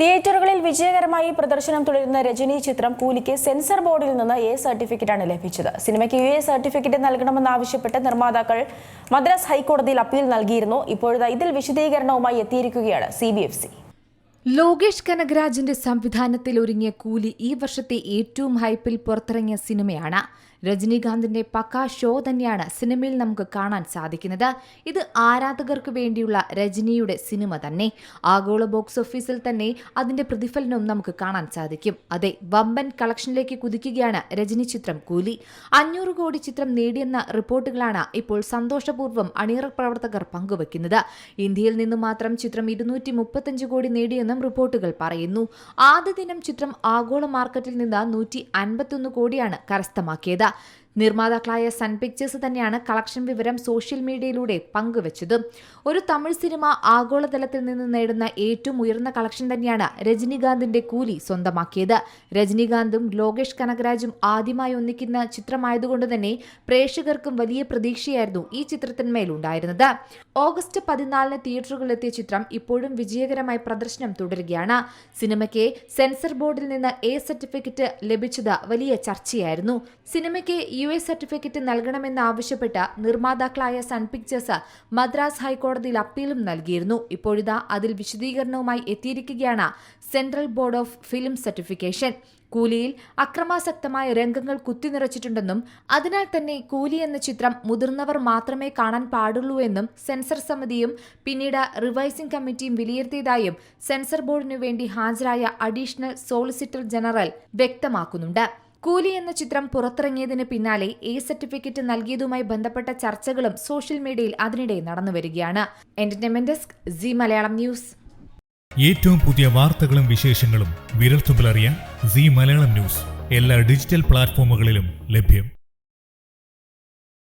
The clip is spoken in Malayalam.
തിയേറ്ററുകളിൽ വിജയകരമായി പ്രദർശനം തുടരുന്ന രജനി ചിത്രം കൂലിക്ക് സെൻസർ ബോർഡിൽ നിന്ന് എ സർട്ടിഫിക്കറ്റാണ് ലഭിച്ചത്. സിനിമയ്ക്ക് യു എ സർട്ടിഫിക്കറ്റ് നൽകണമെന്നാവശ്യപ്പെട്ട് നിർമ്മാതാക്കൾ മദ്രാസ് ഹൈക്കോടതിയിൽ അപ്പീൽ നൽകിയിരുന്നു. ഇപ്പോഴത്തെ ഇതിൽ വിശദീകരണവുമായി എത്തിയിരിക്കുകയാണ് സി. ലോകേഷ് കനകരാജിന്റെ സംവിധാനത്തിൽ ഒരുങ്ങിയ കൂലി ഈ വർഷത്തെ ഏറ്റവും ഹൈപ്പിൽ പുറത്തിറങ്ങിയ സിനിമയാണ്. രജനീകാന്തിന്റെ പക്കാ ഷോ തന്നെയാണ് സിനിമയിൽ നമുക്ക് കാണാൻ സാധിക്കുന്നത്. ഇത് ആരാധകർക്ക് വേണ്ടിയുള്ള രജനിയുടെ സിനിമ തന്നെ. ആഗോള ബോക്സ് ഓഫീസിൽ തന്നെ അതിന്റെ പ്രതിഫലനവും നമുക്ക് കാണാൻ സാധിക്കും. അതെ വമ്പൻ കളക്ഷനിലേക്ക് കുതിക്കുകയാണ് രജനി ചിത്രം കൂലി. അഞ്ഞൂറ് കോടി ചിത്രം നേടിയെന്ന റിപ്പോർട്ടുകളാണ് ഇപ്പോൾ സന്തോഷപൂർവം അണിയറ പ്രവർത്തകർ പങ്കുവയ്ക്കുന്നത് ഇന്ത്യയിൽ നിന്ന് മാത്രം ചിത്രം ഇരുന്നൂറ്റി കോടി നേടിയെന്നും റിപ്പോർട്ടുകൾ പറയുന്നു. ആദ്യ ദിനം ചിത്രം ആഗോള മാർക്കറ്റിൽ നിന്ന് നൂറ്റി അൻപത്തൊന്ന് കോടിയാണ് കരസ്ഥമാക്കിയത്. നിർമ്മാതാക്കളായ സൺ പിക്ചേഴ്സ് തന്നെയാണ് കളക്ഷൻ വിവരം സോഷ്യൽ മീഡിയയിലൂടെ പങ്കുവച്ചത്. ഒരു തമിഴ് സിനിമ ആഗോളതലത്തിൽ നിന്ന് നേടുന്ന ഏറ്റവും ഉയർന്ന കളക്ഷൻ തന്നെയാണ് രജനീകാന്തിന്റെ കൂലി സ്വന്തമാക്കിയത്. രജനീകാന്തും ലോകേഷ് കനകരാജും ആദ്യമായി ഒന്നിക്കുന്ന ചിത്രമായതുകൊണ്ട് തന്നെ പ്രേക്ഷകർക്കും വലിയ പ്രതീക്ഷയായിരുന്നു ഈ ചിത്രത്തിന്മേലുണ്ടായിരുന്നത്. ഓഗസ്റ്റ് പതിനാലിന് തിയേറ്ററുകളിലെത്തിയ ചിത്രം ഇപ്പോഴും വിജയകരമായി പ്രദർശനം തുടരുകയാണ്. സിനിമയ്ക്ക് സെൻസർ ബോർഡിൽ നിന്ന് എ സർട്ടിഫിക്കറ്റ് ലഭിച്ചത് വലിയ ചർച്ചയായിരുന്നു. സിനിമയ്ക്ക് യു എ സർട്ടിഫിക്കറ്റ് നൽകണമെന്നാവശ്യപ്പെട്ട് നിർമ്മാതാക്കളായ സൺ പിക്ചേഴ്സ് മദ്രാസ് ഹൈക്കോടതിയിൽ അപ്പീലും നൽകിയിരുന്നു. ഇപ്പോഴിതാ അതിൽ വിശദീകരണവുമായി എത്തിയിരിക്കുകയാണ് Central Board of Film Certification. കൂലിയിൽ അക്രമാസക്തമായ രംഗങ്ങൾ കുത്തിനിറച്ചിട്ടുണ്ടെന്നും അതിനാൽ തന്നെ കൂലി എന്ന ചിത്രം മുതിർന്നവർ മാത്രമേ കാണാൻ പാടുള്ളൂ എന്നും സെൻസർ സമിതിയും പിന്നീട് റിവൈസിംഗ് കമ്മിറ്റിയും വിലയിരുത്തിയതായും സെൻസർ ബോർഡിനു വേണ്ടി ഹാജരായ അഡീഷണൽ സോളിസിറ്റർ ജനറൽ വ്യക്തമാക്കുന്നുണ്ട്. കൂലി എന്ന ചിത്രം പുറത്തിറങ്ങിയതിന് പിന്നാലെ എ സർട്ടിഫിക്കറ്റ് നൽകിയതുമായി ബന്ധപ്പെട്ട ചർച്ചകളും സോഷ്യൽ മീഡിയയിൽ അതിനിടെ നടന്നുവരികയാണ് entertainment desk Zee Malayalam news ഏറ്റവും പുതിയ വാർത്തകളും വിശേഷങ്ങളും വിരൽത്തുമ്പിലറിയാൻ സി മലയാളം ന്യൂസ് എല്ലാ ഡിജിറ്റൽ പ്ലാറ്റ്ഫോമുകളിലും ലഭ്യം.